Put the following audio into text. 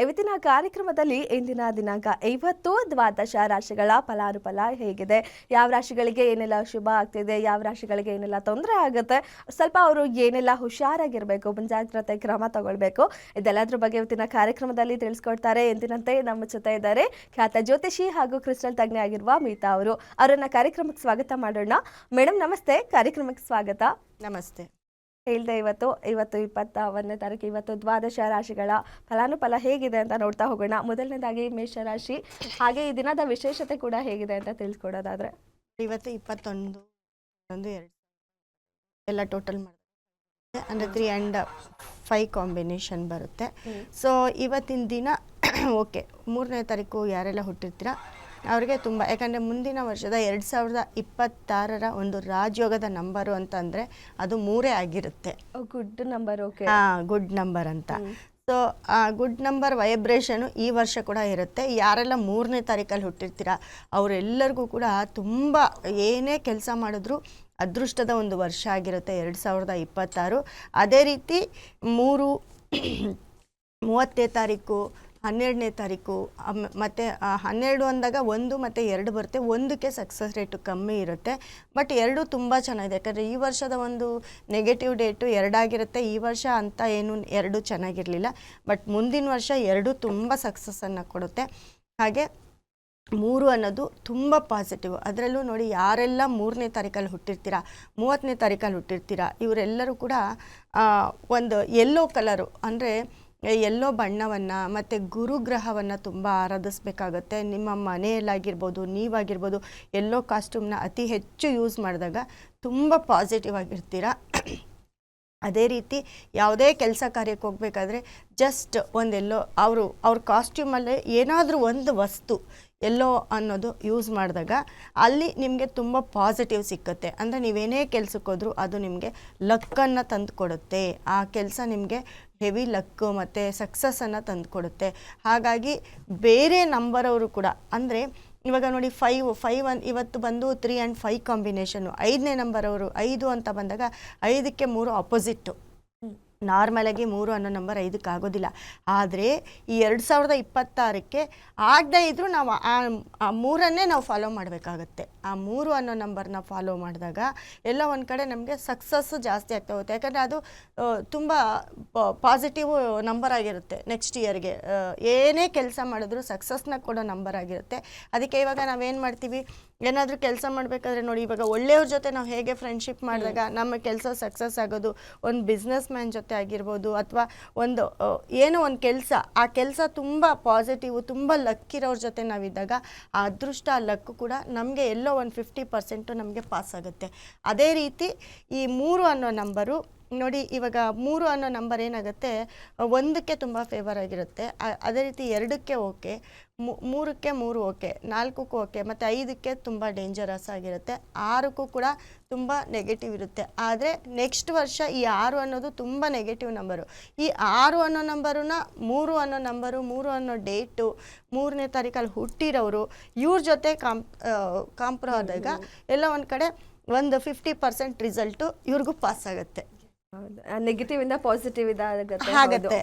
ಇವತ್ತಿನ ಕಾರ್ಯಕ್ರಮದಲ್ಲಿ ಇಂದಿನ ದಿನಾಂಕ ಐವತ್ತು ದ್ವಾದಶ ರಾಶಿಗಳ ಫಲಾನುಫಲ ಹೇಗಿದೆ. ಯಾವ ರಾಶಿಗಳಿಗೆ ಏನೆಲ್ಲ ಶುಭ ಆಗ್ತಿದೆ, ಯಾವ ರಾಶಿಗಳಿಗೆ ಏನೆಲ್ಲ ತೊಂದರೆ ಆಗುತ್ತೆ, ಸ್ವಲ್ಪ ಅವರು ಏನೆಲ್ಲ ಹುಷಾರಾಗಿರಬೇಕು, ಮುಂಜಾಗ್ರತೆ ಕ್ರಮ ತಗೊಳ್ಬೇಕು, ಇದೆಲ್ಲದ್ರ ಬಗ್ಗೆ ಇವತ್ತಿನ ಕಾರ್ಯಕ್ರಮದಲ್ಲಿ ತಿಳಿಸ್ಕೊಡ್ತಾರೆ. ಎಂದಿನಂತೆ ನಮ್ಮ ಜೊತೆ ಇದ್ದಾರೆ ಖ್ಯಾತ ಜ್ಯೋತಿಷಿ ಹಾಗೂ ಕ್ರಿಸ್ಟಲ್ ತಜ್ಞೆ ಆಗಿರುವ ಮೀತಾ ಅವರು. ಅವರನ್ನ ಕಾರ್ಯಕ್ರಮಕ್ಕೆ ಸ್ವಾಗತ ಮಾಡೋಣ. ಮೇಡಮ್ ನಮಸ್ತೆ. ಕಾರ್ಯಕ್ರಮಕ್ಕೆ ಸ್ವಾಗತ. ನಮಸ್ತೆ. ಹೇಳ್ದೆ ಇವತ್ತು ಇವತ್ತು ಇಪ್ಪತ್ತ ಒಂದನೇ ತಾರೀಕು ಇವತ್ತು ದ್ವಾದಶ ರಾಶಿಗಳ ಫಲಾನುಫಲ ಹೇಗಿದೆ ಅಂತ ನೋಡ್ತಾ ಹೋಗೋಣ. ಮೊದಲನೇದಾಗಿ ಮೇಷರಾಶಿ ಹಾಗೆ ಈ ದಿನದ ವಿಶೇಷತೆ ಕೂಡ ಹೇಗಿದೆ ಅಂತ ತಿಳಿಸ್ಕೊಡೋದಾದ್ರೆ ಇವತ್ತು ಇಪ್ಪತ್ತೊಂದು ಒಂದು ಎರಡು ಎಲ್ಲ ಟೋಟಲ್ ಮಾಡಿದ್ರೆ ಅಂದರೆ ತ್ರೀ ಆ್ಯಂಡ್ ಫೈವ್ ಕಾಂಬಿನೇಷನ್ ಬರುತ್ತೆ. ಸೊ ಇವತ್ತಿನ ದಿನ ಓಕೆ ಮೂರನೇ ತಾರೀಕು ಯಾರೆಲ್ಲ ಹುಟ್ಟಿರ್ತೀರ? ಅವ್ರಿಗೆ ತುಂಬ ಯಾಕಂದರೆ ಮುಂದಿನ ವರ್ಷದ ಎರಡು ಸಾವಿರದ ಇಪ್ಪತ್ತಾರರ ಒಂದು ರಾಜಯೋಗದ ನಂಬರು ಅಂತಂದರೆ ಅದು ಮೂರೇ ಆಗಿರುತ್ತೆ. Good number okay. ಹಾಂ ಗುಡ್ ನಂಬರ್ ಅಂತ. ಸೊ ಆ ಗುಡ್ ನಂಬರ್ ವೈಬ್ರೇಷನು ಈ ವರ್ಷ ಕೂಡ ಇರುತ್ತೆ. ಯಾರೆಲ್ಲ ಮೂರನೇ ತಾರೀಕಲ್ಲಿ ಹುಟ್ಟಿರ್ತೀರ ಅವರೆಲ್ಲರಿಗೂ ಕೂಡ ತುಂಬ ಏನೇ ಕೆಲಸ ಮಾಡಿದ್ರು ಅದೃಷ್ಟದ ಒಂದು ವರ್ಷ ಆಗಿರುತ್ತೆ ಎರಡು ಸಾವಿರದ ಇಪ್ಪತ್ತಾರು. ಅದೇ ರೀತಿ ಮೂರು ಮೂವತ್ತನೇ ತಾರೀಕು ಹನ್ನೆರಡನೇ ತಾರೀಕು ಮತ್ತು ಹನ್ನೆರಡು ಅಂದಾಗ ಒಂದು ಮತ್ತು ಎರಡು ಬರುತ್ತೆ. ಒಂದಕ್ಕೆ ಸಕ್ಸಸ್ ರೇಟು ಕಮ್ಮಿ ಇರುತ್ತೆ. ಬಟ್ ಎರಡು ತುಂಬ ಚೆನ್ನಾಗಿದೆ. ಯಾಕಂದರೆ ಈ ವರ್ಷದ ಒಂದು ನೆಗೆಟಿವ್ ಡೇಟು ಎರಡಾಗಿರುತ್ತೆ. ಈ ವರ್ಷ ಅಂತ ಏನು ಎರಡು ಚೆನ್ನಾಗಿರಲಿಲ್ಲ. ಬಟ್ ಮುಂದಿನ ವರ್ಷ ಎರಡು ತುಂಬ ಸಕ್ಸಸ್ಸನ್ನು ಕೊಡುತ್ತೆ. ಹಾಗೆ ಮೂರು ಅನ್ನೋದು ತುಂಬ ಪಾಸಿಟಿವ್ ಅದರಲ್ಲೂ ನೋಡಿ ಯಾರೆಲ್ಲ ಮೂರನೇ ತಾರೀಕಲ್ಲಿ ಹುಟ್ಟಿರ್ತೀರಾ, ಮೂವತ್ತನೇ ತಾರೀಕಲ್ಲಿ ಹುಟ್ಟಿರ್ತೀರಾ, ಇವರೆಲ್ಲರೂ ಕೂಡ ಒಂದು ಯೆಲ್ಲೋ ಕಲರು ಅಂದರೆ ಎಲ್ಲೋ ಬಣ್ಣವನ್ನು ಮತ್ತು ಗುರುಗ್ರಹವನ್ನು ತುಂಬ ಆರಾಧಿಸ್ಬೇಕಾಗತ್ತೆ. ನಿಮ್ಮ ಮನೆಯಲ್ಲಾಗಿರ್ಬೋದು, ನೀವಾಗಿರ್ಬೋದು, ಎಲ್ಲೋ ಕಾಸ್ಟ್ಯೂಮ್ನ ಅತಿ ಹೆಚ್ಚು ಯೂಸ್ ಮಾಡಿದಾಗ ತುಂಬ ಪಾಸಿಟಿವ್ ಆಗಿರ್ತೀರ? ಅದೇ ರೀತಿ ಯಾವುದೇ ಕೆಲಸ ಕಾರ್ಯಕ್ಕೆ ಹೋಗಬೇಕಾದ್ರೆ ಜಸ್ಟ್ ಒಂದೆಲ್ಲೋ ಅವರು, ಅವ್ರ ಕಾಸ್ಟ್ಯೂಮಲ್ಲೇ ಏನಾದರೂ ಒಂದು ವಸ್ತು ಎಲ್ಲೋ ಅನ್ನೋದು ಯೂಸ್ ಮಾಡಿದಾಗ ಅಲ್ಲಿ ನಿಮಗೆ ತುಂಬ ಪಾಸಿಟಿವ್ ಸಿಕ್ಕುತ್ತೆ. ಅಂದರೆ ನೀವೇನೇ ಕೆಲಸಕ್ಕೆ ಹೋದರೂ ಅದು ನಿಮಗೆ ಲಕ್ಕನ್ನು ತಂದು ಕೊಡುತ್ತೆ. ಆ ಕೆಲಸ ನಿಮಗೆ ಹೆವಿ ಲಕ್ಕು ಮತ್ತು ಸಕ್ಸಸ್ಸನ್ನು ತಂದು ಕೊಡುತ್ತೆ ಹಾಗಾಗಿ ಬೇರೆ ನಂಬರವರು ಕೂಡ, ಅಂದರೆ ಇವಾಗ ನೋಡಿ ಫೈವ್ ಫೈವ್ ಅನ್ ಇವತ್ತು ಬಂದು ತ್ರೀ ಆ್ಯಂಡ್ ಫೈವ್ ಕಾಂಬಿನೇಷನ್ನು ಐದನೇ ನಂಬರ್ ಅವರು ಐದು ಅಂತ ಬಂದಾಗ ಐದಕ್ಕೆ ಮೂರು ಅಪೋಸಿಟ್ಟು ನಾರ್ಮಲಾಗಿ ಮೂರು ಅನ್ನೋ ನಂಬರ್ ಐದಕ್ಕೆ ಆಗೋದಿಲ್ಲ. ಆದರೆ ಈ ಎರಡು ಸಾವಿರದ ಇಪ್ಪತ್ತಾರಕ್ಕೆ ಆಗದೇ ಇದ್ದರೂ ನಾವು ಆ ಮೂರನ್ನೇ ನಾವು ಫಾಲೋ ಮಾಡಬೇಕಾಗತ್ತೆ. ಆ ಮೂರು ಅನ್ನೋ ನಂಬರ್ನ ಫಾಲೋ ಮಾಡಿದಾಗ ಎಲ್ಲ ಒಂದು ಕಡೆ ನಮಗೆ ಸಕ್ಸಸ್ಸು ಜಾಸ್ತಿ ಆಗ್ತಾ ಹೋಗುತ್ತೆ. ಯಾಕಂದರೆ ಅದು ತುಂಬ ಪಾಸಿಟಿವ್ ನಂಬರ್ ಆಗಿರುತ್ತೆ ನೆಕ್ಸ್ಟ್ ಇಯರ್ಗೆ ಏನೇ ಕೆಲಸ ಮಾಡಿದ್ರು ಸಕ್ಸಸ್ನ ಕೊಡೋ ನಂಬರ್ ಆಗಿರುತ್ತೆ. ಅದಕ್ಕೆ ಇವಾಗ ನಾವೇನು ಮಾಡ್ತೀವಿ? ಏನಾದರೂ ಕೆಲಸ ಮಾಡಬೇಕಾದ್ರೆ ನೋಡಿ ಇವಾಗ ಒಳ್ಳೆಯವ್ರ ಜೊತೆ ನಾವು ಹೇಗೆ ಫ್ರೆಂಡ್ಶಿಪ್ ಮಾಡಿದಾಗ ನಮ್ಮ ಕೆಲಸ ಸಕ್ಸಸ್ ಆಗೋದು ಒಂದು ಬಿಸ್ನೆಸ್ ಮ್ಯಾನ್ ಜೊತೆ ಆಗಿರ್ಬೋದು ಅಥವಾ ಒಂದು ಏನೋ ಒಂದು ಕೆಲಸ ಆ ಕೆಲಸ ತುಂಬ ಪಾಸಿಟಿವ್ ತುಂಬ ಲಕ್ ಇರೋರ ಜೊತೆ ನಾವಿದ್ದಾಗ ಆ ಅದೃಷ್ಟ ಆ ಲಕ್ಕು ಕೂಡ ನಮಗೆ ಎಲ್ಲೋ ಒಂದು ಫಿಫ್ಟಿ ಪರ್ಸೆಂಟು ನಮಗೆ ಪಾಸ್ ಆಗುತ್ತೆ. ಅದೇ ರೀತಿ ಈ ಮೂರು ಅನ್ನೋ ನಂಬರು ನೋಡಿ ಇವಾಗ ಮೂರು ಅನ್ನೋ ನಂಬರ್ ಏನಾಗುತ್ತೆ ಒಂದಕ್ಕೆ ತುಂಬ ಫೇವರ್ ಆಗಿರುತ್ತೆ. ಅದೇ ರೀತಿ ಎರಡಕ್ಕೆ ಓಕೆ ಮೂರಕ್ಕೆ ಮೂರು ಓಕೆ ನಾಲ್ಕಕ್ಕೂ ಓಕೆ ಮತ್ತು ಐದಕ್ಕೆ ತುಂಬ ಡೇಂಜರಸ್ ಆಗಿರುತ್ತೆ. ಆರಕ್ಕೂ ಕೂಡ ತುಂಬ ನೆಗೆಟಿವ್ ಇರುತ್ತೆ. ಆದರೆ ನೆಕ್ಸ್ಟ್ ವರ್ಷ ಈ ಆರು ಅನ್ನೋದು ತುಂಬ ನೆಗೆಟಿವ್ ನಂಬರು ಈ ಆರು ಅನ್ನೋ ನಂಬರನ್ನ ಮೂರು ಅನ್ನೋ ನಂಬರು ಮೂರು ಅನ್ನೋ ಡೇಟು ಮೂರನೇ ತಾರೀಕಲ್ಲಿ ಹುಟ್ಟಿರೋರು ಇವ್ರ ಜೊತೆ ಕಾಂಪ್ ಕಾಂಪ್ರೋ ಆದಾಗ ಎಲ್ಲ ಒಂದು ಕಡೆ ಒಂದು ಫಿಫ್ಟಿ ಪರ್ಸೆಂಟ್ ರಿಸಲ್ಟು ಇವ್ರಿಗೂ ಪಾಸ್ ಆಗುತ್ತೆ. ನೆಗೆಟಿವ್ ಇಂದ ಪಾಸಿಟಿವ್ ಇದಾಗುತ್ತೆ.